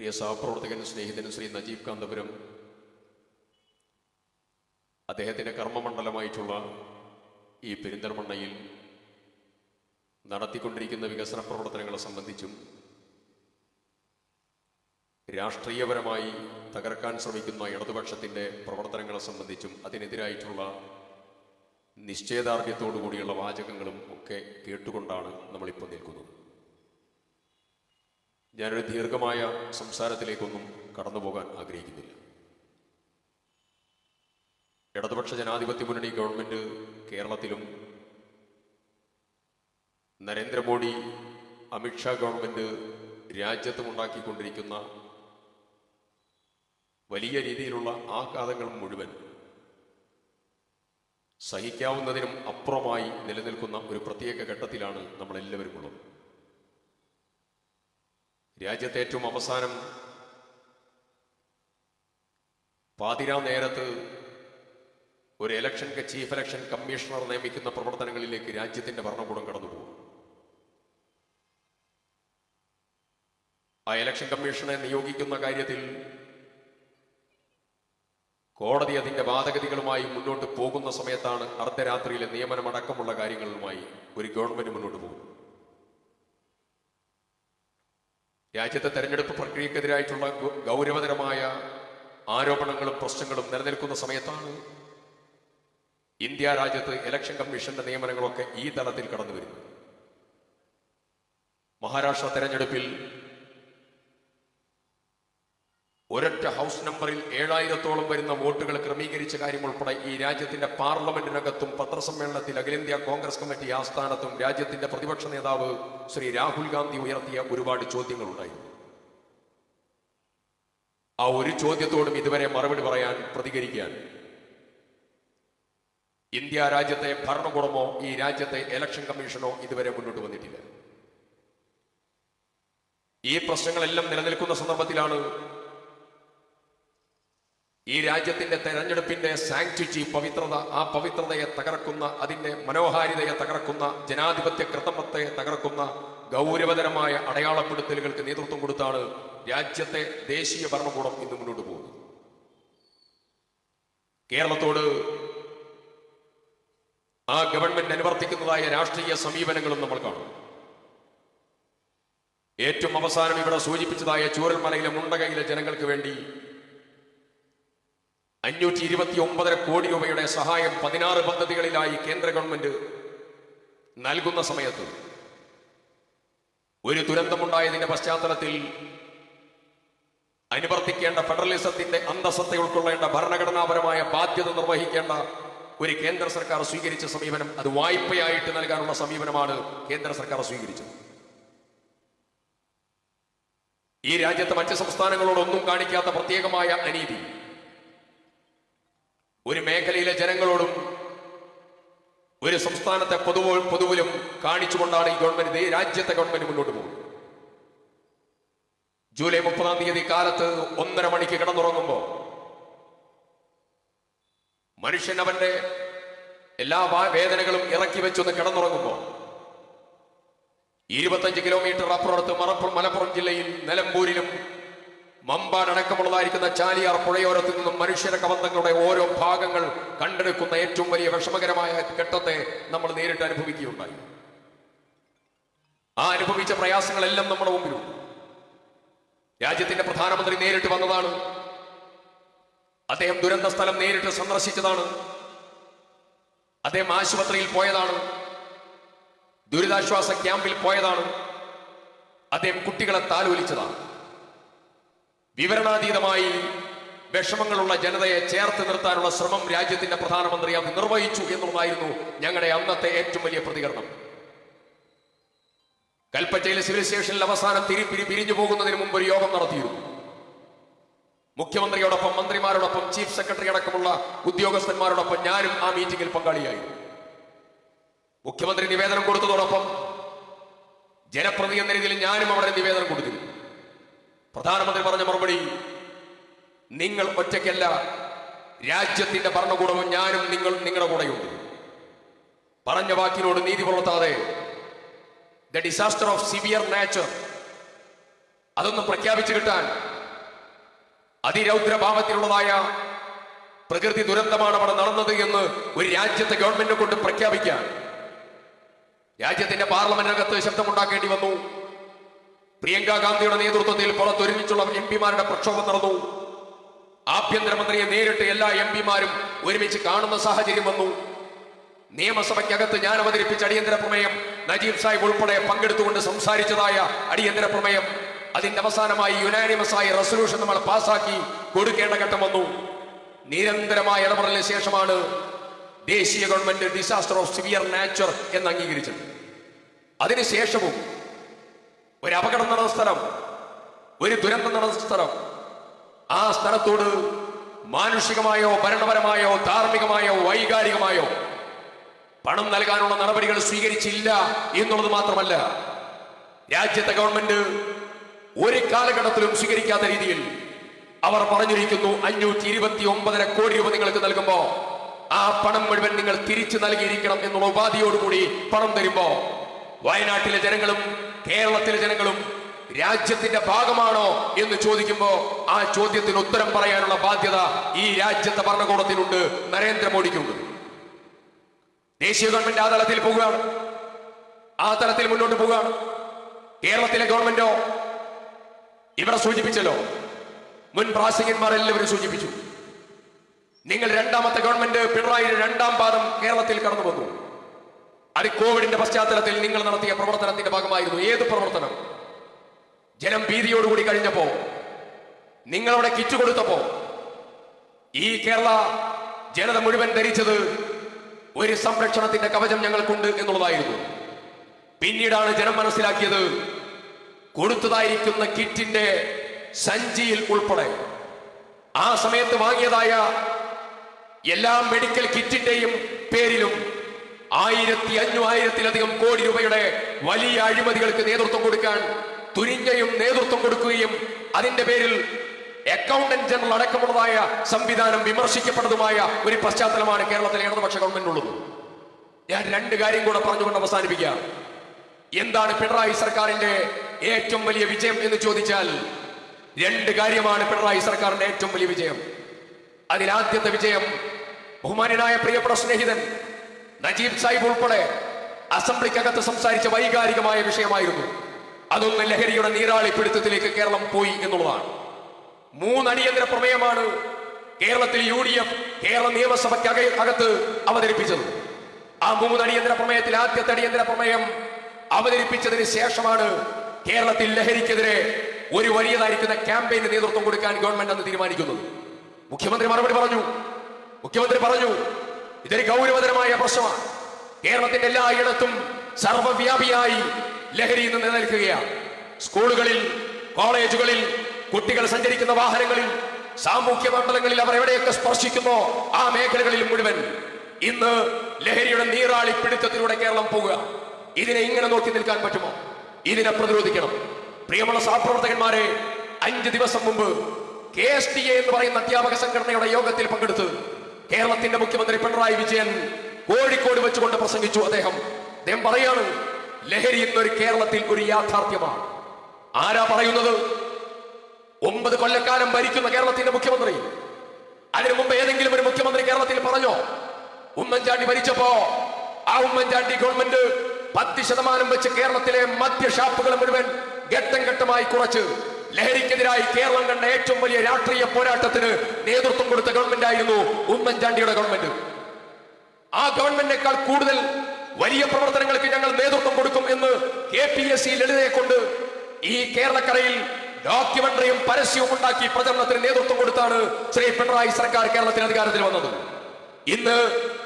പ്രിയ സഹപ്രവർത്തകൻ സ്നേഹിതനും ശ്രീ നജീബ് കാന്തപുരം. അദ്ദേഹത്തിന്റെ കർമ്മമണ്ഡലമായിട്ടുള്ള ഈ പെരിന്തൽമണ്ണയിൽ നടത്തിക്കൊണ്ടിരിക്കുന്ന വികസന പ്രവർത്തനങ്ങളെ സംബന്ധിച്ചും രാഷ്ട്രീയപരമായി തകർക്കാൻ ശ്രമിക്കുന്ന ഇടതുപക്ഷത്തിന്റെ പ്രവർത്തനങ്ങളെ സംബന്ധിച്ചും അതിനെതിരായിട്ടുള്ള നിശ്ചയദാർഢ്യത്തോടു കൂടിയുള്ള വാചകങ്ങളും ഒക്കെ കേട്ടുകൊണ്ടാണ് നമ്മളിപ്പോൾ നിൽക്കുന്നത്. ഞാനൊരു ദീർഘമായ സംസാരത്തിലേക്കൊന്നും കടന്നു പോകാൻ ആഗ്രഹിക്കുന്നില്ല. ഇടതുപക്ഷ ജനാധിപത്യ മുന്നണി ഗവൺമെന്റ് കേരളത്തിലും നരേന്ദ്രമോദി അമിത്ഷാ ഗവൺമെന്റ് രാജ്യത്തും ഉണ്ടാക്കിക്കൊണ്ടിരിക്കുന്ന വലിയ രീതിയിലുള്ള ആഘാതങ്ങൾ മുഴുവൻ സഹിക്കാവുന്നതിനും അപ്പുറമായി നിലനിൽക്കുന്ന ഒരു പ്രത്യേക ഘട്ടത്തിലാണ് നമ്മളെല്ലാവരും ഉള്ളത്. രാജ്യത്തെ ഏറ്റവും അവസാനം പാതിരാ നേരത്ത് ഒരു ഇലക്ഷൻ ചീഫ് ഇലക്ഷൻ കമ്മീഷണർ നിയമിക്കുന്ന പ്രവർത്തനങ്ങളിലേക്ക് രാജ്യത്തിന്റെ ഭരണകൂടം കടന്നുപോകും. ആ ഇലക്ഷൻ കമ്മീഷനെ നിയോഗിക്കുന്ന കാര്യത്തിൽ കോടതി അതിന്റെ വാദഗതികളുമായി മുന്നോട്ട് പോകുന്ന സമയത്താണ് അർദ്ധരാത്രിയിലെ നിയമനമടക്കമുള്ള കാര്യങ്ങളുമായി ഒരു ഗവൺമെന്റ് മുന്നോട്ട് പോകും രാജ്യത്തെ തെരഞ്ഞെടുപ്പ് പ്രക്രിയക്കെതിരായിട്ടുള്ള ഗൗരവതരമായ ആരോപണങ്ങളും പ്രശ്നങ്ങളും നിലനിൽക്കുന്ന സമയത്താണ് ഇന്ത്യ രാജ്യത്ത് ഇലക്ഷൻ കമ്മീഷന്റെ നിയമനങ്ങളൊക്കെ ഈ തലത്തിൽ കടന്നു വരുന്നത് മഹാരാഷ്ട്ര തെരഞ്ഞെടുപ്പിൽ ഒരൊറ്റ ഹൗസ് നമ്പറിൽ ഏഴായിരത്തോളം വരുന്ന വോട്ടുകൾ ക്രമീകരിച്ച കാര്യം ഉൾപ്പെടെ ഈ രാജ്യത്തിന്റെ പാർലമെന്റിനകത്തും പത്രസമ്മേളനത്തിൽ അഖിലേന്ത്യാ കോൺഗ്രസ് കമ്മിറ്റി ആസ്ഥാനത്തും രാജ്യത്തിന്റെ പ്രതിപക്ഷ നേതാവ് ശ്രീ രാഹുൽ ഗാന്ധി ഉയർത്തിയ ഒരുപാട് ചോദ്യങ്ങളുണ്ടായിരുന്നു ആ ഒരു ചോദ്യത്തോടും ഇതുവരെ മറുപടി പറയാൻ പ്രതികരിക്കാൻ ഇന്ത്യ രാജ്യത്തെ ഭരണകൂടമോ ഈ രാജ്യത്തെ ഇലക്ഷൻ കമ്മീഷനോ ഇതുവരെ മുന്നോട്ട് വന്നിട്ടില്ല. ഈ പ്രശ്നങ്ങളെല്ലാം നിലനിൽക്കുന്ന സന്ദർഭത്തിലാണ് ഈ രാജ്യത്തിന്റെ തെരഞ്ഞെടുപ്പിന്റെ സാങ്ക്ടിറ്റി പവിത്രത ആ പവിത്രതയെ തകർക്കുന്ന അതിന്റെ മനോഹാരിതയെ തകർക്കുന്ന ജനാധിപത്യ കൃതമത്തെ തകർക്കുന്ന ഗൗരവതരമായ അടയാളപ്പെടുത്തലുകൾക്ക് നേതൃത്വം കൊടുത്താണ് രാജ്യത്തെ ദേശീയ ഭരണകൂടം ഇന്ന് മുന്നോട്ട് പോകുന്നത്. കേരളത്തോട് ആ ഗവൺമെന്റ് അനുവർത്തിക്കുന്നതായ രാഷ്ട്രീയ സമീപനങ്ങളും നമ്മൾ കാണും. ഏറ്റവും അവസാനം ഇവിടെ സൂചിപ്പിച്ചതായ ചൂരൽമലയിലെ മുണ്ടകയിലെ ജനങ്ങൾക്ക് വേണ്ടി അഞ്ഞൂറ്റി ഇരുപത്തി ഒമ്പതര കോടി രൂപയുടെ സഹായം പതിനാറ് പദ്ധതികളിലായി കേന്ദ്ര ഗവൺമെന്റ് നൽകുന്ന സമയത്ത് ഒരു ദുരന്തമുണ്ടായതിന്റെ പശ്ചാത്തലത്തിൽ അനുവർത്തിക്കേണ്ട ഫെഡറലിസത്തിന്റെ അന്തസ്സത്തെ ഉൾക്കൊള്ളേണ്ട ഭരണഘടനാപരമായ ബാധ്യത നിർവഹിക്കേണ്ട ഒരു കേന്ദ്ര സർക്കാർ സ്വീകരിച്ച സമീപനം അത് വായ്പയായിട്ട് നൽകാനുള്ള സമീപനമാണ് കേന്ദ്ര സർക്കാർ സ്വീകരിച്ചത്. ഈ രാജ്യത്തെ മറ്റ് സംസ്ഥാനങ്ങളോടൊന്നും കാണിക്കാത്ത പ്രത്യേകമായ അനീതി ഒരു മേഖലയിലെ ജനങ്ങളോടും ഒരു സംസ്ഥാനത്തെ പൊതുവോ പൊതുവിലും കാണിച്ചുകൊണ്ടാണ് ഈ ഗവൺമെന്റ് ഈ രാജ്യത്തെ ഗവൺമെന്റ് മുന്നോട്ട് പോകുന്നത്. ജൂലൈ മുപ്പതാം തീയതി കാലത്ത് ഒന്നര മണിക്ക് കിടന്നുറങ്ങുമ്പോൾ മനുഷ്യൻ അവന്റെ എല്ലാ വേദനകളും ഇറക്കി വെച്ചൊന്ന് കിടന്നുറങ്ങുമ്പോൾ ഇരുപത്തഞ്ച് കിലോമീറ്റർ അപ്പുറത്ത് മലപ്പുറം ജില്ലയിൽ നിലമ്പൂരിലും മമ്പാടക്കമുള്ളതായിരിക്കുന്ന ചാലിയാർ പുഴയോരത്തിൽ നിന്നും മനുഷ്യര കബന്ധങ്ങളുടെ ഓരോ ഭാഗങ്ങൾ കണ്ടെടുക്കുന്ന ഏറ്റവും വലിയ വിഷമകരമായ ഘട്ടത്തെ നമ്മൾ നേരിട്ട് അനുഭവിക്കുകയുണ്ടായി. ആ അനുഭവിച്ച പ്രയാസങ്ങളെല്ലാം നമ്മുടെ മുമ്പിലുണ്ട്. രാജ്യത്തിന്റെ പ്രധാനമന്ത്രി നേരിട്ട് വന്നതാണ്. അദ്ദേഹം ദുരന്ത സ്ഥലം നേരിട്ട് സന്ദർശിച്ചതാണ്. അദ്ദേഹം ആശുപത്രിയിൽ പോയതാണ്. ദുരിതാശ്വാസ ക്യാമ്പിൽ പോയതാണ്. അദ്ദേഹം കുട്ടികളെ താലോലിച്ചതാണ്. വിവരണാതീതമായി വിഷമങ്ങളുള്ള ജനതയെ ചേർത്ത് നിർത്താനുള്ള ശ്രമം രാജ്യത്തിന്റെ പ്രധാനമന്ത്രി അത് നിർവഹിച്ചു എന്നുള്ളതായിരുന്നു ഞങ്ങളുടെ അന്നത്തെ ഏറ്റവും വലിയ പ്രതികരണം. കൽപ്പറ്റയിലെ സിവിൽ സ്റ്റേഷനിൽ അവസാനം തിരി പിരി പിരിഞ്ഞു പോകുന്നതിന് മുമ്പ് ഒരു യോഗം നടത്തിയിരുന്നു. മുഖ്യമന്ത്രിയോടൊപ്പം മന്ത്രിമാരോടൊപ്പം ചീഫ് സെക്രട്ടറി അടക്കമുള്ള ഉദ്യോഗസ്ഥന്മാരോടൊപ്പം ഞാനും ആ മീറ്റിംഗിൽ പങ്കാളിയായി മുഖ്യമന്ത്രി നിവേദനം കൊടുത്തതോടൊപ്പം ജനപ്രതി എന്ന രീതിയിൽ ഞാനും അവിടെ നിവേദനം കൊടുത്തിരുന്നു. പ്രധാനമന്ത്രി പറഞ്ഞ മറുപടി നിങ്ങൾ ഒറ്റയ്ക്കല്ല രാജ്യത്തിന്റെ ഭരണകൂടവും ഞാനും നിങ്ങൾ നിങ്ങളുടെ കൂടെയുണ്ട്. പറഞ്ഞ വാക്കിനോട് നീതി പുലർത്താതെ the disaster of severe nature അതൊന്നും പ്രഖ്യാപിച്ചു കിട്ടാൻ അതിരൗദ്രഭാവത്തിലുള്ളതായ പ്രകൃതി ദുരന്തമാണ് അവിടെ നടന്നത് എന്ന് ഒരു രാജ്യത്തെ ഗവൺമെന്റിനെ കൊണ്ട് പ്രഖ്യാപിക്കാൻ രാജ്യത്തിന്റെ പാർലമെന്റിനകത്ത് ശബ്ദമുണ്ടാക്കേണ്ടി വന്നു. പ്രിയങ്ക ഗാന്ധിയുടെ നേതൃത്വത്തിൽ പുറത്തൊരുമിച്ചുള്ള എം പിമാരുടെ പ്രക്ഷോഭം നടന്നു. ആഭ്യന്തരമന്ത്രിയെ നേരിട്ട് എല്ലാ എം പിമാരും ഒരുമിച്ച് കാണുന്ന സാഹചര്യം വന്നു. നിയമസഭയ്ക്കകത്ത് ഞാൻ അവതരിപ്പിച്ച അടിയന്തര പ്രമേയം നജീബ് സാഹിബ് ഉൾപ്പെടെ പങ്കെടുത്തുകൊണ്ട് സംസാരിച്ചതായ അടിയന്തര പ്രമേയം അതിന്റെ അവസാനമായി യുനാനിമസ് ആയ റെസൊല്യൂഷൻ നമ്മൾ പാസാക്കി കൊടുക്കേണ്ട ഘട്ടം വന്നു. നിരന്തരമായ ഇടപെടലിന് ശേഷമാണ് ദേശീയ government disaster of severe nature എന്ന് അംഗീകരിച്ചത്. അതിനുശേഷവും ഒരു അപകടം നടന്ന സ്ഥലം ഒരു ദുരന്തം നടന്ന സ്ഥലം. ആ സ്ഥലത്തോട് മാനുഷികമായോ ഭരണപരമായോ ധാർമ്മികമായോ വൈകാരികമായോ പണം നൽകാനുള്ള നടപടികൾ സ്വീകരിച്ചില്ല എന്നുള്ളത് മാത്രമല്ല രാജ്യത്തെ ഗവൺമെന്റ് ഒരു കാലഘട്ടത്തിലും സ്വീകരിക്കാത്ത രീതിയിൽ അവർ പറഞ്ഞിരിക്കുന്നു അഞ്ഞൂറ്റി ഇരുപത്തി ഒമ്പതര കോടി രൂപ നിങ്ങൾക്ക് നൽകുമ്പോ ആ പണം മുഴുവൻ നിങ്ങൾ തിരിച്ചു നൽകിയിരിക്കണം എന്നുള്ള ഉപാധിയോടുകൂടി പണം തരുമ്പോ വയനാട്ടിലെ ജനങ്ങളും കേരളത്തിലെ ജനങ്ങളും രാജ്യത്തിന്റെ ഭാഗമാണോ എന്ന് ചോദിക്കുമ്പോൾ ആ ചോദ്യത്തിന് ഉത്തരം പറയാനുള്ള ബാധ്യത ഈ രാജ്യത്തെ ഭരണകൂടത്തിനുണ്ട് നരേന്ദ്രമോദിക്കുണ്ട്. ദേശീയ ഗവൺമെന്റ് ആ തലത്തിൽ പോവുകയാണ്. ആ തലത്തിൽ മുന്നോട്ട് പോവുകയാണ്. കേരളത്തിലെ ഗവൺമെന്റോ? ഇവിടെ സൂചിപ്പിച്ചല്ലോ. മുൻ പ്രാസംഗികന്മാർ എല്ലാവരും സൂചിപ്പിച്ചു. നിങ്ങൾ രണ്ടാമത്തെ ഗവൺമെന്റ് പിണറായി രണ്ടാം പാദം കേരളത്തിൽ കടന്നു വന്നു അത് കോവിഡിന്റെ പശ്ചാത്തലത്തിൽ നിങ്ങൾ നടത്തിയ പ്രവർത്തനത്തിന്റെ ഭാഗമായിരുന്നു. ഏത് പ്രവർത്തനം? ജനം ഭീതിയോടുകൂടി കഴിഞ്ഞപ്പോ നിങ്ങളവിടെ കിറ്റ് കൊടുത്തപ്പോ ഈ കേരള ജനത മുഴുവൻ ധരിച്ചത് ഒരു സംരക്ഷണത്തിന്റെ കവചം ഞങ്ങൾക്കുണ്ട് എന്നുള്ളതായിരുന്നു. പിന്നീടാണ് ജനം മനസ്സിലാക്കിയത് കൊടുത്തതായിരിക്കുന്ന കിറ്റിന്റെ സഞ്ചിയിൽ ഉൾപ്പെടെ. ആ സമയത്ത് വാങ്ങിയതായ എല്ലാ മെഡിക്കൽ കിറ്റിന്റെയും പേരിലും ആയിരത്തി അഞ്ഞൂറായിരത്തിലധികം കോടി രൂപയുടെ വലിയ അഴിമതികൾക്ക് നേതൃത്വം കൊടുക്കാൻ തുരിഞ്ഞയും നേതൃത്വം കൊടുക്കുകയും അതിന്റെ പേരിൽ അക്കൗണ്ടന്റ് ജനറൽ അടക്കമുള്ളതായ സംവിധാനം വിമർശിക്കപ്പെട്ടതുമായ ഒരു പശ്ചാത്തലമാണ് കേരളത്തിലെ ഇടതുപക്ഷ ഗവൺമെന്റിനുള്ളത്. ഞാൻ രണ്ട് കാര്യം കൂടെ പറഞ്ഞുകൊണ്ട് അവസാനിപ്പിക്കാം. എന്താണ് പിണറായി സർക്കാരിന്റെ ഏറ്റവും വലിയ വിജയം എന്ന് ചോദിച്ചാൽ രണ്ട് കാര്യമാണ് പിണറായി സർക്കാരിന്റെ ഏറ്റവും വലിയ വിജയം. അതിലാദ്യത്തെ വിജയം ബഹുമാനായ പ്രിയപ്പെട്ട സ്നേഹിതൻ നജീബ് സാഹിബ് ഉൾപ്പെടെ അസംബ്ലിക്കകത്ത് സംസാരിച്ച വൈകാരികമായ വിഷയമായിരുന്നു. അതൊന്ന് ലഹരിയുടെ നീരാളിപ്പിടുത്തത്തിലേക്ക് കേരളം പോയി എന്നുള്ളതാണ്. മൂന്നടിയന്തര പ്രമേയമാണ് കേരളത്തിൽ യു ഡി എഫ് കേരള നിയമസഭയ്ക്ക് അക- അകത്ത് അവതരിപ്പിച്ചത്. ആ മൂന്നടിയന്തര പ്രമേയത്തിൽ ആദ്യത്തെ അടിയന്തര പ്രമേയം അവതരിപ്പിച്ചതിന് ശേഷമാണ് കേരളത്തിൽ ലഹരിക്കെതിരെ ഒരു വലിയതായിരിക്കുന്ന ക്യാമ്പയിന് നേതൃത്വം കൊടുക്കാൻ ഗവൺമെന്റ് അന്ന് തീരുമാനിക്കുന്നത്. മുഖ്യമന്ത്രി മറുപടി പറഞ്ഞു. മുഖ്യമന്ത്രി പറഞ്ഞു ഇതൊരു ഗൗരവതരമായ പ്രശ്നമാണ്. കേരളത്തിന്റെ എല്ലായിടത്തും സർവവ്യാപിയായി ലഹരി ഇന്ന് നിലനിൽക്കുകയാണ്. സ്കൂളുകളിൽ കോളേജുകളിൽ കുട്ടികൾ സഞ്ചരിക്കുന്ന വാഹനങ്ങളിൽ സാമൂഹ്യ മണ്ഡലങ്ങളിൽ അവർ എവിടെയൊക്കെ സ്പർശിക്കുന്നോ ആ മേഖലകളിൽ മുഴുവൻ ഇന്ന് ലഹരിയുടെ നീറാളി പിടുത്തത്തിലൂടെ കേരളം പോവുക ഇതിനെ ഇങ്ങനെ നോക്കി നിൽക്കാൻ പറ്റുമോ? ഇതിനെ പ്രതിരോധിക്കണം. പ്രിയമുള്ള സഹപ്രവർത്തകന്മാരെ അഞ്ച് ദിവസം മുമ്പ് കെ എസ് ടി എ എന്ന് പറയുന്ന അധ്യാപക സംഘടനയുടെ യോഗത്തിൽ പങ്കെടുത്ത് കേരളത്തിന്റെ മുഖ്യമന്ത്രി പിണറായി വിജയൻ കോഴിക്കോട് വെച്ചുകൊണ്ട് പ്രസംഗിച്ചു അദ്ദേഹം. അദ്ദേഹം പറയാണ് ലഹരി എന്നൊരു കേരളത്തിൽ ഒരു യാഥാർത്ഥ്യമാണ്. ആരാ പറയുന്നത്? ഒമ്പത് കൊല്ലക്കാലം ഭരിക്കുന്ന കേരളത്തിന്റെ മുഖ്യമന്ത്രി. അതിനു മുമ്പ് ഏതെങ്കിലും ഒരു മുഖ്യമന്ത്രി കേരളത്തിൽ പറഞ്ഞോ? ഉമ്മൻചാണ്ടി ഭരിച്ചപ്പോ ആ ഉമ്മൻചാണ്ടി ഗവൺമെന്റ് പത്ത് ശതമാനം വെച്ച് കേരളത്തിലെ മദ്യഷാപ്പുകൾ മുഴുവൻ ഘട്ടം ഘട്ടമായി കുറച്ച് ലഹരിക്കെതിരായി കേരളം കണ്ട ഏറ്റവും വലിയ രാഷ്ട്രീയ പോരാട്ടത്തിന് നേതൃത്വം കൊടുത്ത ഗവൺമെന്റ് ആയിരുന്നു ഉമ്മൻചാണ്ടിയുടെ ഗവൺമെന്റ് ആ ഗവൺമെന്റിനേക്കാൾ കൂടുതൽ വലിയ പ്രവർത്തനങ്ങൾക്ക് ഞങ്ങൾ നേതൃത്വം കൊടുക്കും എന്ന് കെ പി എസ് സി ലളിതയെ കൊണ്ട് ഈ കേരളക്കരയിൽ ഡോക്യുമെന്ററിയും പരസ്യവും ഉണ്ടാക്കി പ്രചരണത്തിന് നേതൃത്വം കൊടുത്താണ് ശ്രീ പിണറായി സർക്കാർ കേരളത്തിന് അധികാരത്തിൽ വന്നത്. ഇന്ന്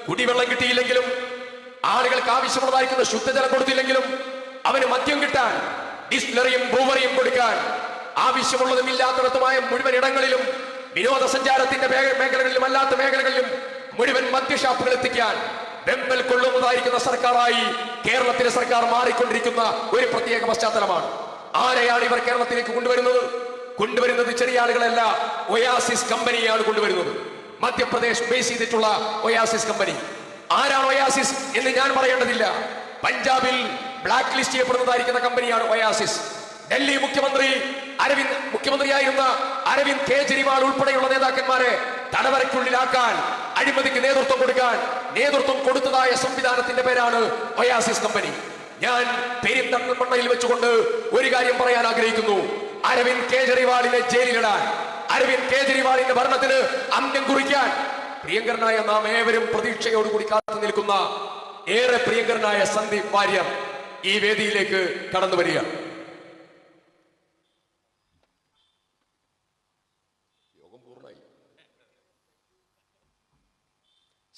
കുടിവെള്ളം കിട്ടിയില്ലെങ്കിലും ആളുകൾക്ക് ആവശ്യമുള്ളതായിരിക്കുന്ന ശുദ്ധജലം കൊടുത്തില്ലെങ്കിലും അവന് മദ്യം കിട്ടാൻ ഡിസ്റ്റിലറിയും ബ്രൂവറിയും കൊടുക്കാൻ ആവശ്യമുള്ളതും ഇല്ലാത്തടത്തുമായ മുഴുവൻ ഇടങ്ങളിലും വിനോദസഞ്ചാരത്തിന്റെ മേഖലകളിലും അല്ലാത്ത മേഖലകളിലും മുഴുവൻ മദ്യഷാപ്പുകൾ എത്തിക്കാൻ വെമ്പൽ കൊള്ളുന്നതായിരിക്കുന്ന സർക്കാരായി കേരളത്തിലെ സർക്കാർ മാറിക്കൊണ്ടിരിക്കുന്ന ഒരു പ്രത്യേക പശ്ചാത്തലമാണ്. ആരെയാണ് ഇവർ കേരളത്തിലേക്ക് കൊണ്ടുവരുന്നത്? കൊണ്ടുവരുന്നത് ചെറിയ ആളുകളല്ല ഒയാസിസ് കമ്പനിയാണ് കൊണ്ടുവരുന്നത്. മധ്യപ്രദേശ് ബേസ് ചെയ്തിട്ടുള്ള ഒയാസിസ് കമ്പനി. ആരാണ് ഒയാസിസ് എന്ന് ഞാൻ പറയേണ്ടതില്ല. പഞ്ചാബിൽ ബ്ലാക്ക് ലിസ്റ്റ് ചെയ്യപ്പെടുന്നതായിരിക്കുന്ന കമ്പനിയാണ് ഒയാസിസ്. ഡൽഹി മുഖ്യമന്ത്രി അരവിന്ദ് മുഖ്യമന്ത്രിയായിരുന്ന അരവിന്ദ് കെജ്രിവാൾ ഉൾപ്പെടെയുള്ള നേതാക്കന്മാരെ തടവരയ്ക്കുള്ളിലാക്കാൻ അഴിമതിക്ക് നേതൃത്വം കൊടുക്കാൻ നേതൃത്വം കൊടുത്തതായ സംവിധാനത്തിന്റെ പേരാണ് ഒയാസിസ് കമ്പനി. ഞാൻ പെരിന്തണ്ണയിൽ വെച്ചുകൊണ്ട് ഒരു കാര്യം പറയാൻ ആഗ്രഹിക്കുന്നു. അരവിന്ദ് കേജ്രിവാളിനെ ജയിലിലിടാൻ അരവിന്ദ് കേജ്രിവാളിന്റെ ഭരണത്തിന് അന്ത്യം കുറിക്കാൻ. പ്രിയങ്കരനായ നാം ഏവരും പ്രതീക്ഷയോടുകൂടി കാത്തു നിൽക്കുന്ന ഏറെ പ്രിയങ്കരനായ സന്ദീപ് വാര്യർ ഈ വേദിയിലേക്ക് കടന്നു വരിക യോഗം പൂർണമായി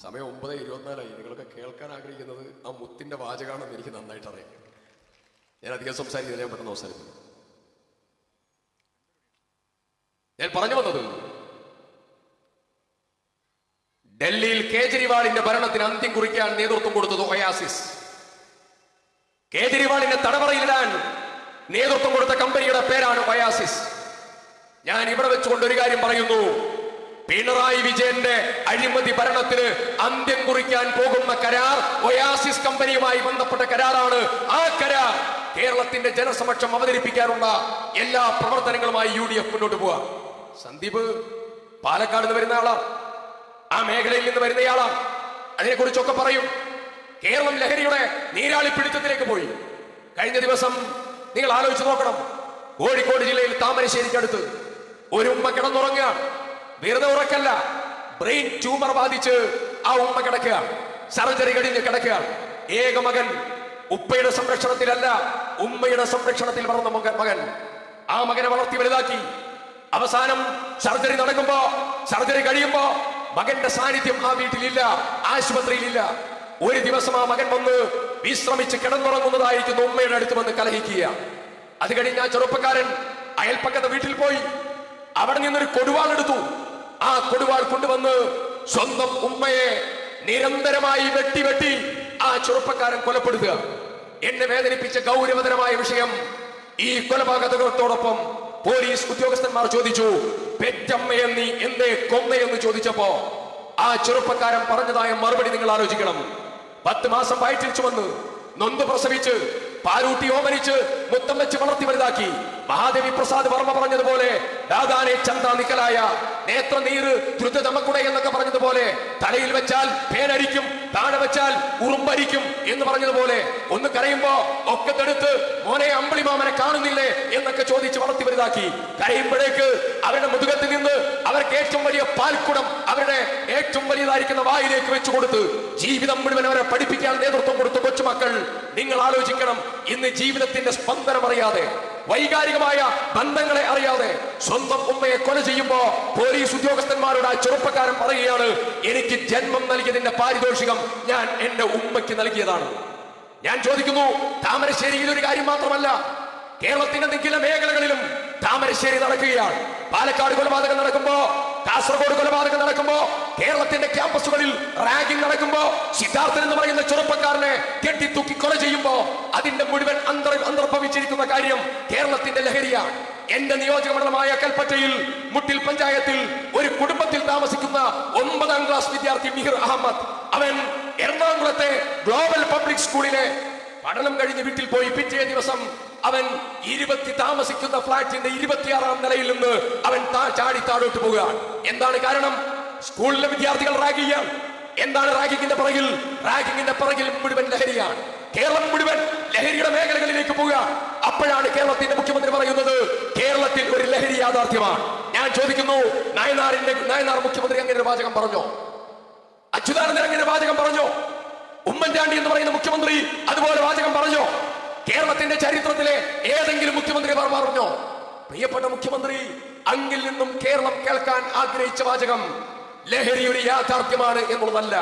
സമയം ഒമ്പത് ഇരുപത്തിനാലായി നിങ്ങളൊക്കെ കേൾക്കാൻ ആഗ്രഹിക്കുന്നത് ആ മുത്തിന്റെ വാചകമാണെന്ന് എനിക്ക് നന്നായിട്ട് അറിയാം. ഞാൻ അധികം സംസാരിക്കുന്നത് ഞാൻ പെട്ടെന്ന് അവസാനിപ്പിക്കും. ഞാൻ പറഞ്ഞു വന്നത് ഡൽഹിയിൽ കേജ്രിവാളിന്റെ ഭരണത്തിന് അന്ത്യം കുറിക്കാൻ നേതൃത്വം കൊടുത്തത് ഒയാസിസ്. കേജ്രിവാളിനെ തടവറയിലിടാൻ നേതൃത്വം കൊടുത്ത കമ്പനിയുടെ പേരാണ് ഒയാസിസ്. ഞാൻ ഇവിടെ വെച്ചുകൊണ്ട് ഒരു കാര്യം പറയുന്നു. പിണറായി വിജയന്റെ അഴിമതി ഭരണത്തിന് അന്ത്യം കുറിക്കാൻ പോകുന്ന കരാർ ഒയാസിസ് കമ്പനിയുമായി ബന്ധപ്പെട്ട കരാറാണ്. ആ കരാർ കേരളത്തിന്റെ ജനസമക്ഷം അവതരിപ്പിക്കാനുള്ള എല്ലാ പ്രവർത്തനങ്ങളുമായി യു ഡി എഫ് മുന്നോട്ട് പോവാ. സന്ദീപ് പാലക്കാട് നിന്ന് വരുന്ന ആളാണ് ആ മേഖലയിൽ നിന്ന് വരുന്നയാളാണ് അതിനെക്കുറിച്ചൊക്കെ പറയും. കേരളം ലഹരിയുടെ നീരാളി പിടുത്തത്തിലേക്ക് പോയി. കഴിഞ്ഞ ദിവസം നിങ്ങൾ ആലോചിച്ച് നോക്കണം. കോഴിക്കോട് ജില്ലയിൽ താമരശ്ശേരിക്കടുത്ത് ഒരു ഉമ്മ കിടന്നുറങ്ങുക വെറുതെ ഉറക്കല്ല. ബ്രെയിൻ ട്യൂമർ ബാധിച്ച് ആ ഉമ്മ കിടക്കുക സർജറി കഴിഞ്ഞ് കിടക്കുക ഏക മകൻ ഉപ്പയുടെ സംരക്ഷണത്തിലല്ല ഉമ്മയുടെ സംരക്ഷണത്തിൽ വളർന്ന മകൻ മകൻ. ആ മകനെ വളർത്തി വലുതാക്കി. അവസാനം സർജറി നടക്കുമ്പോ സർജറി കഴിയുമ്പോ മകന്റെ സാന്നിധ്യം ആ വീട്ടിലില്ല ആശുപത്രിയിലില്ല. ഒരു ദിവസം ആ മകൻ വന്ന് വിശ്രമിച്ച് കിടന്നുറങ്ങുന്നതായിരിക്കുന്നു ഉമ്മയുടെ അടുത്ത് വന്ന് കലഹിക്കുക. അത് കഴിഞ്ഞ് ആ ചെറുപ്പക്കാരൻ അയൽപ്പക്കത്തെ വീട്ടിൽ പോയി. അവിടെ നിന്നൊരു കൊടുവാൾ എടുത്തു ആ കൊടുവാൾ കൊണ്ടുവന്ന് സ്വന്തം ഉമ്മയെ നിരന്തരമായി വെട്ടി വെട്ടി ആ ചെറുപ്പക്കാരൻ കൊലപ്പെടുത്തുക. എന്നെ വേദനിപ്പിച്ച ഗൗരവതരമായ വിഷയം ഈ കൊലപാതകത്തോടൊപ്പം പോലീസ് ഉദ്യോഗസ്ഥന്മാർ ചോദിച്ചു പെറ്റമ്മയെ നീ എന്തേ കൊന്നയെന്ന് ചോദിച്ചപ്പോ? ആ ചെറുപ്പക്കാരൻ പറഞ്ഞതായ മറുപടി നിങ്ങൾ ആലോചിക്കണം. പത്ത് മാസം വയറ്റിൽ ചുമന്ന് നൊന്ത് പ്രസവിച്ച് പാലൂട്ടി ഓമനിച്ച് മുത്തം വെച്ച് വളർത്തി വലുതാക്കി. മഹാദേവി പ്രസാദ് വർമ്മ പറഞ്ഞതുപോലെ ദാദാനെ ചന്ത നിക്കലായ നേത്രനീര് ദ്രുത തമക്കുട എന്നൊക്കെ പറഞ്ഞതുപോലെ തലയിൽ വെച്ചാൽ പേനരിക്കും താഴെ വെച്ചാൽ ഉറുമ്പരിക്കും എന്ന് പറഞ്ഞതുപോലെ ഒന്ന് കരയുമ്പോ ഒക്കെ തെടുത്ത് മോനെ അമ്പിളിമാമനെ കാണുന്നില്ലേ എന്നൊക്കെ ചോദിച്ച് വളർത്തി വലുതാക്കി. കരയുമ്പോഴേക്ക് അവരുടെ മുതുകത്തിൽ നിന്ന് അവർക്ക് ഏറ്റവും വലിയ പാൽക്കുടം അവരുടെ ഏറ്റവും വലിയതായിരിക്കുന്ന വായിലേക്ക് വെച്ചു കൊടുത്ത് ജീവിതം മുഴുവൻ അവരെ പഠിപ്പിക്കാൻ നേതൃത്വം കൊടുത്ത കൊച്ചുമക്കൾ നിങ്ങൾ ആലോചിക്കണം ഇന്ന് ജീവിതത്തിന്റെ സ്പന്ദനം അറിയാതെ വൈകാരികമായ ബന്ധങ്ങളെ അറിയാതെ സ്വന്തം ഉമ്മയെ കൊല ചെയ്യുമ്പോ പോലീസ് ഉദ്യോഗസ്ഥന്മാരോട് ആ ചെറുപ്പക്കാരൻ പറയുകയാണ് എനിക്ക് ജന്മം നൽകിയതിന്റെ പാരിതോഷികം ഞാൻ എന്റെ ഉമ്മയ്ക്ക് നൽകിയതാണ്. ഞാൻ ചോദിക്കുന്നു താമരശ്ശേരിയിൽ ഒരു കാര്യം മാത്രമല്ല കേരളത്തിന്റെ നിഖില മേഖലകളിലും താമരശ്ശേരി നടക്കുകയാണ്. പാലക്കാട് കൊലപാതകം നടക്കുമ്പോ കാസർഗോഡ് കൊലപാതകം നടക്കുമ്പോ കേരളത്തിന്റെ ക്യാമ്പസുകളിൽ റാഗിംഗ് നടക്കുമ്പോ സിദ്ധാർത്ഥൻ എന്ന് പറയുന്ന ചെറുപ്പക്കാരനെ കെട്ടിത്തൂക്കി കൊല ചെയ്യുമ്പോ അതിന്റെ മുഴുവൻ അന്തർ അന്തർഭവിച്ചിരിക്കുന്ന കാര്യം കേരളത്തിന്റെ ലഹരിയാണ്. എന്റെ നിയോജക മണ്ഡലമായ കൽപ്പറ്റയിൽ മുട്ടിൽ പഞ്ചായത്തിൽ ഒരു കുടുംബത്തിൽ താമസിക്കുന്ന ഒമ്പതാം ക്ലാസ് വിദ്യാർത്ഥി മിഹിർ അഹമ്മദ്. അവൻ എറണാകുളത്തെ ഗ്ലോബൽ പബ്ലിക് സ്കൂളിലെ പഠനം കഴിഞ്ഞ് വീട്ടിൽ പോയി പിറ്റേ ദിവസം അവൻ ഇരുപത്തി താമസിക്കുന്ന ഫ്ലാറ്റിന്റെ ഇരുപത്തിയാറാം നിലയിൽ നിന്ന് അവൻ ചാടി താഴോട്ട് പോവുകയാണ്. എന്താണ് കാരണം? സ്കൂളിലെ വിദ്യാർത്ഥികൾ റാഗ് എന്താണ് റാഗിങ്ങിന്റെ പിറകിൽ? റാഗിങ്ങിന്റെ പിറകിൽ മുഴുവൻ ലഹരിയാണ്. കേരളം മുഴുവൻ ലഹരിയുടെ മേഖലകളിലേക്ക് പോവുക അപ്പോഴാണ് കേരളത്തിന്റെ മുഖ്യമന്ത്രി പറയുന്നത് കേരളത്തിൽ ഒരു ലഹരി യാഥാർത്ഥ്യമാണ്. ഞാൻ ചോദിക്കുന്നു നയനാറിന്റെ നയനാർ മുഖ്യമന്ത്രി അങ്ങനെ ഒരു വാചകം പറഞ്ഞോ? അച്യുതാനന്ദൻ അങ്ങനെ വാചകം പറഞ്ഞോ? ഉമ്മൻചാണ്ടി എന്ന് പറയുന്ന മുഖ്യമന്ത്രി അതുപോലെ വാചകം പറഞ്ഞോ? കേരളത്തിന്റെ ചരിത്രത്തിലെ ഏതെങ്കിലും മുഖ്യമന്ത്രി പറ- പറഞ്ഞോ? പ്രിയപ്പെട്ട മുഖ്യമന്ത്രി അങ്ങിൽ നിന്നും കേരളം കേൾക്കാൻ ആഗ്രഹിച്ച വാചകം ലഹരി ഒരു യാഥാർത്ഥ്യമാണ് എന്നുള്ളതല്ല.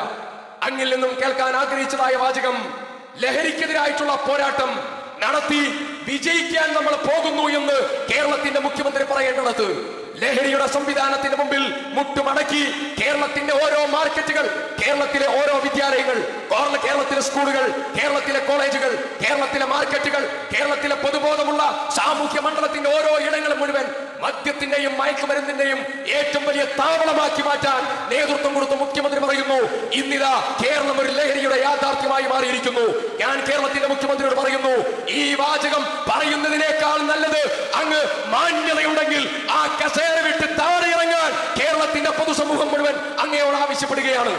അങ്ങിൽ നിന്നും കേൾക്കാൻ ആഗ്രഹിച്ചതായ വാചകം ലഹരിക്കെതിരായിട്ടുള്ള പോരാട്ടം നടത്തി വിജയിക്കാൻ നമ്മൾ പോകുന്നു എന്ന് കേരളത്തിന്റെ മുഖ്യമന്ത്രി പറയേണ്ടത്. ലഹരിയുടെ സംവിധാനത്തിന്റെ മുമ്പിൽ മുട്ടുമടക്കി കേരളത്തിന്റെ ഓരോ മാർക്കറ്റുകൾ കേരളത്തിലെ ഓരോ വിദ്യാലയങ്ങൾ കേരള- കേരളത്തിലെ സ്കൂളുകൾ കേരളത്തിലെ കോളേജുകൾ കേരളത്തിലെ മാർക്കറ്റുകൾ കേരളത്തിലെ പൊതുബോധമുള്ള സാമൂഹ്യ മണ്ഡലത്തിന്റെ ഓരോ ഇടങ്ങളും മുഴുവൻ മദ്യത്തിന്റെയും മയക്കുമരുന്നിന്റെയും ഏറ്റവും വലിയ താവളമാക്കി മാറ്റാൻ നേതൃത്വം കൊടുത്ത മുഖ്യമന്ത്രി പറയുന്നു ഇന്നിതാ കേരളം ഒരു ലഹരിയുടെ യാഥാർത്ഥ്യമായി മാറിയിരിക്കുന്നു. ഞാൻ കേരളത്തിന്റെ മുഖ്യമന്ത്രിയോട് പറയുന്നു ഈ വാചകം പറയുന്നതിനേക്കാൾ നല്ലത് അങ്ങ് മാന്യതയുണ്ടെങ്കിൽ ആ കസേര വിട്ട് താഴെ ഇറങ്ങാൻ കേരളത്തിന്റെ പൊതുസമൂഹം മുഴുവൻ അങ്ങയോട് ആവശ്യപ്പെടുകയാണ്.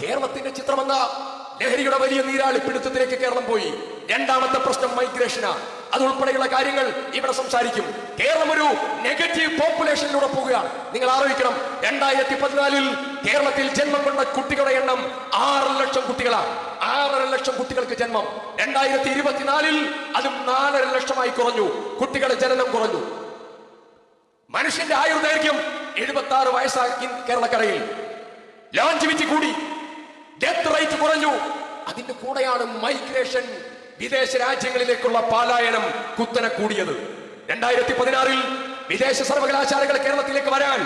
കേരളത്തിന്റെ ചിത്രമെന്ന ലഹരിയുടെ വലിയ നീരാളി പിടുത്തത്തിലേക്ക് കേരളം പോയി. രണ്ടാമത്തെ പ്രശ്നം മൈഗ്രേഷനാണ് അതുൾപ്പെടെയുള്ള കാര്യങ്ങൾ ഇവിടെ സംസാരിക്കും. കേരളം ഒരു നെഗറ്റീവ് പോപ്പുലേഷനിലൂടെ പോവുകയാണ് നിങ്ങൾ ആലോചിക്കണം രണ്ടായിരത്തി പതിനാലിൽ കേരളത്തിൽ ജന്മം കൊണ്ട കുട്ടികളുടെ എണ്ണം ആറ് ലക്ഷം കുട്ടികളാണ് ആറര ലക്ഷം കുട്ടികൾക്ക് ജന്മം. രണ്ടായിരത്തി ഇരുപത്തിനാലിൽ അതും നാലര ലക്ഷമായി കുറഞ്ഞു. കുട്ടികളുടെ ജനനം കുറഞ്ഞു. മനുഷ്യന്റെ ആയുർദൈർഘ്യം എഴുപത്തി ആറ് വയസ്സാക്കി കേരളക്കരയിൽ. ലോഞ്ച് വിറ്റ് കൂടി. ഡെത്ത് റേറ്റ് കുറഞ്ഞു. അതിന്റെ കൂടെയാണ് മൈഗ്രേഷൻ വിദേശ രാജ്യങ്ങളിലേക്കുള്ള പാലായനം കുത്തനെ കൂടിയത്. രണ്ടായിരത്തി പതിനാറിൽ വിദേശ സർവകലാശാലകൾ കേരളത്തിലേക്ക് വരാൻ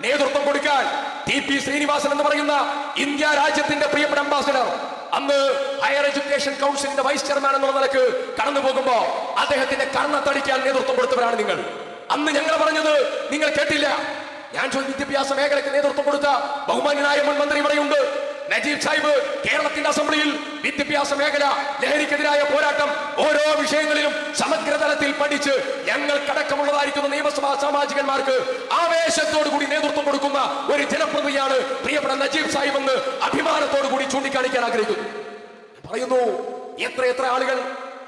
നേതൃത്വം കൊടുക്കാൻ ടി പി ശ്രീനിവാസൻ എന്ന് പറയുന്ന ഇന്ത്യ രാജ്യത്തിന്റെ പ്രിയപ്പെട്ട അംബാസിഡർ അന്ന് ഹയർ എഡ്യൂക്കേഷൻ കൗൺസിലിന്റെ വൈസ് ചെയർമാൻ എന്നുള്ള നിലയ്ക്ക് കടന്നു പോകുമ്പോ അദ്ദേഹത്തിന്റെ കർണത്തടിക്കാൻ നേതൃത്വം കൊടുത്തവരാണ് നിങ്ങൾ. അന്ന് ഞങ്ങൾ പറഞ്ഞത് നിങ്ങൾ കേട്ടില്ല. ഞാൻ വിദ്യാഭ്യാസ മേഖലയ്ക്ക് നേതൃത്വം കൊടുത്ത ബഹുമാന്യനായ മുൻ മന്ത്രി ഇവിടെയുണ്ട് നജീബ് സാഹിബ് കേരളത്തിന്റെ അസംബ്ലിയിൽ വിദ്യാഭ്യാസ മേഖല ലഹരിക്കെതിരായ പോരാട്ടം ഓരോ വിഷയങ്ങളിലും സമഗ്രതലത്തിൽ പഠിച്ച് ഞങ്ങൾക്കടക്കമുള്ളതായിരിക്കുന്ന നിയമസഭാ സാമാജികന്മാർക്ക് ആവേശത്തോടു കൂടി നേതൃത്വം കൊടുക്കുന്ന ഒരു ജനപ്രതിയാണ് പ്രിയപ്പെട്ട നജീബ് സാഹിബ് എന്ന് അഭിമാനത്തോടു കൂടി ചൂണ്ടിക്കാണിക്കാൻ ആഗ്രഹിക്കുന്നു. പറയുന്നു എത്ര എത്ര ആളുകൾ?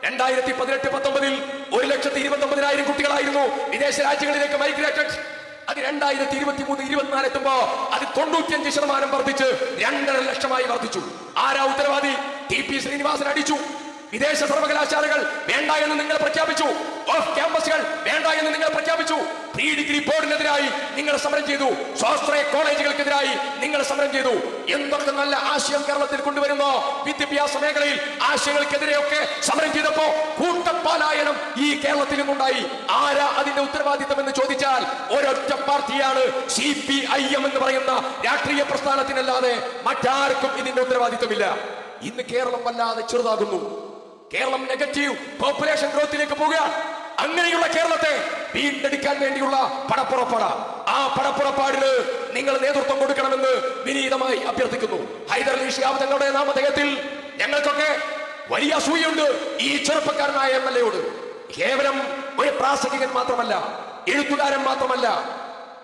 രണ്ടായിരത്തി പതിനെട്ട് പത്തൊമ്പതിൽ ഒരു ലക്ഷത്തി ഇരുപത്തി ഒമ്പതിനായിരം കുട്ടികളായിരുന്നു വിദേശ രാജ്യങ്ങളിലേക്ക് മൈഗ്രേറ്റഡ് അത് രണ്ടായിരത്തി ഇരുപത്തി മൂന്ന് ഇരുപത്തിനാല് എത്തുമ്പോ അത് തൊണ്ണൂറ്റിയഞ്ച് ശതമാനം വർദ്ധിച്ച് രണ്ടര ലക്ഷമായി വർദ്ധിച്ചു. ആരാ ഉത്തരവാദി? ടി പി ശ്രീനിവാസൻ അടിച്ചു. വിദേശ സർവകലാശാലകൾ വേണ്ട എന്ന് നിങ്ങൾ പ്രഖ്യാപിച്ചു. ഓഫ് ക്യാമ്പസുകൾ വേണ്ട എന്ന് നിങ്ങൾ പ്രഖ്യാപിച്ചു. പ്രീ ഡിഗ്രി ബോർഡിനെതിരായി നിങ്ങൾ സമരം ചെയ്തു. സ്വാശ്രയ കോളേജുകൾക്കെതിരായി നിങ്ങൾ സമരം ചെയ്തു. എന്തൊക്കെ നല്ല ആശയം കേരളത്തിൽ കൊണ്ടുവരുന്നോ? വിദ്യാഭ്യാസ മേഖലയിൽ ആശയങ്ങൾക്കെതിരെയൊക്കെ സമരം ചെയ്തപ്പോ കൂട്ടപ്പാലായനം ഈ കേരളത്തിൽ നിന്നുണ്ടായി ആരാ അതിന്റെ ഉത്തരവാദിത്തം എന്ന് ചോദിച്ചാൽ ഒരൊറ്റ പാർട്ടിയാണ് സി പി ഐ എം എന്ന് പറയുന്ന രാഷ്ട്രീയ പ്രസ്ഥാനത്തിനല്ലാതെ മറ്റാർക്കും ഇതിന്റെ ഉത്തരവാദിത്തമില്ല. ഇന്ന് കേരളം വല്ലാതെ ചെറുതാകുന്നു. കേരളം നെഗറ്റീവ് പോപ്പുലേഷൻ ഗ്രോത്തിലേക്ക് പോവുകയാണ് അങ്ങനെയുള്ള കേരളത്തെ വീണ്ടെടുക്കാൻ വേണ്ടിയുള്ള പടപ്പുറപ്പാട. ആ പടപ്പുറപ്പാടിന് നിങ്ങൾ നേതൃത്വം കൊടുക്കണമെന്ന് വിനീതമായി അഭ്യർത്ഥിക്കുന്നു. ഹൈദരലി ഷിയാബ് തങ്ങളുടെ നാമധേയത്തിൽ ഞങ്ങൾക്കൊക്കെ വലിയ അസൂയുണ്ട് ഈ ചെറുപ്പക്കാരനായ എം എൽ എയോട്. കേവലം ഒരു പ്രാസംഗികൻ മാത്രമല്ല എഴുത്തുകാരൻ മാത്രമല്ല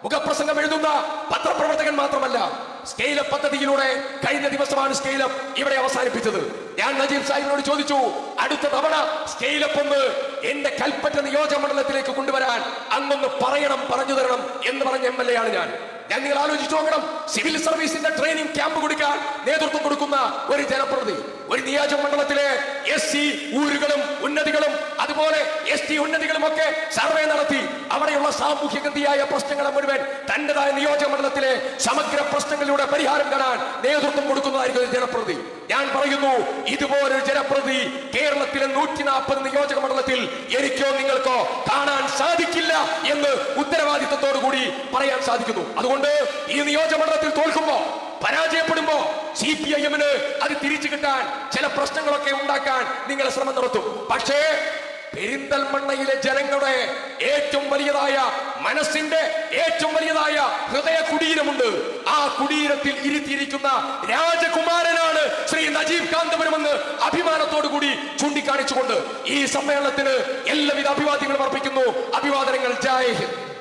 മുഖപ്രസംഗം എഴുതുന്ന പത്രപ്രവർത്തകൻ മാത്രമല്ല സ്കെയിലപ്പ് പദ്ധതിയിലൂടെ കഴിഞ്ഞ ദിവസമാണ് സ്കെയിലപ്പ് ഇവിടെ അവസാനിപ്പിച്ചത്. ഞാൻ നജീബ് സാഹിബിനോട് ചോദിച്ചു അടുത്ത തവണ സ്കെയിലപ്പ് ഒന്ന് എന്റെ കൽപ്പറ്റ നിയോജക മണ്ഡലത്തിലേക്ക് കൊണ്ടുവരാൻ അങ്ങൊന്ന് പറയണം പറഞ്ഞു തരണം എന്ന് പറഞ്ഞ എം എൽ എ ആണ് ഞാൻ. ഞാൻ നിങ്ങൾ ആലോചിച്ചു നോക്കണം. സിവിൽ സർവീസിന്റെ ട്രെയിനിങ് ക്യാമ്പ് കൊടുക്കാൻ നേതൃത്വം കൊടുക്കുന്ന ഒരു ജനപ്രതി ഒരു നിയോജക മണ്ഡലത്തിലെ എസ് സി ഊരുകളും ഉന്നതികളും അതുപോലെ എസ് ടി ഉന്നതികളും ഒക്കെ സർവേ നടത്തി അവിടെയുള്ള സാമൂഹ്യഗന്ധിയായ പ്രശ്നങ്ങളെ മുഴുവൻ തന്റേതായ നിയോജക മണ്ഡലത്തിലെ സമഗ്ര പ്രശ്നങ്ങളിലൂടെ പരിഹാരം കാണാൻ നേതൃത്വം കൊടുക്കുന്നതായിരിക്കും ഒരു ജനപ്രതി. ഞാൻ പറയുന്നു ഇതുപോലൊരു ജനപ്രതി കേരളത്തിലെ നൂറ്റി നാൽപ്പത് നിയോജക മണ്ഡലത്തിൽ എനിക്കോ നിങ്ങൾക്കോ എന്ന് ഉത്തരവാദിത്തത്തോടു കൂടി പറയാൻ സാധിക്കുന്നു. അതുകൊണ്ട് ഈ നിയോജകമണ്ഡലത്തിൽ തോൽക്കുമ്പോ പരാജയപ്പെടുമ്പോ സി പി ഐ എമ്മിന് അത് തിരിച്ചു കിട്ടാൻ ചില പ്രശ്നങ്ങളൊക്കെ ഉണ്ടാക്കാൻ നിങ്ങൾ ശ്രമം നടത്തും. പക്ഷേ പെരിന്തൽമണ്ണയിലെ ജനങ്ങളുടെ ഏറ്റവും വലിയതായ മനസ്സിന്റെ ഏറ്റവും വലിയതായ ഹൃദയ കുടീരമുണ്ട് ആ കുടീരത്തിൽ ഇരുത്തിയിരിക്കുന്ന രാജകുമാരനാണ് ശ്രീ നജീബ് കാന്തപുരമെന്ന് അഭിമാനത്തോടു കൂടി ചൂണ്ടിക്കാണിച്ചുകൊണ്ട് ഈ സമ്മേളനത്തിന് എല്ലാവിധ അഭിവാദ്യങ്ങളും അർപ്പിക്കുന്നു. അഭിവാദനങ്ങൾ. ജായ് ഹിന്ദ്.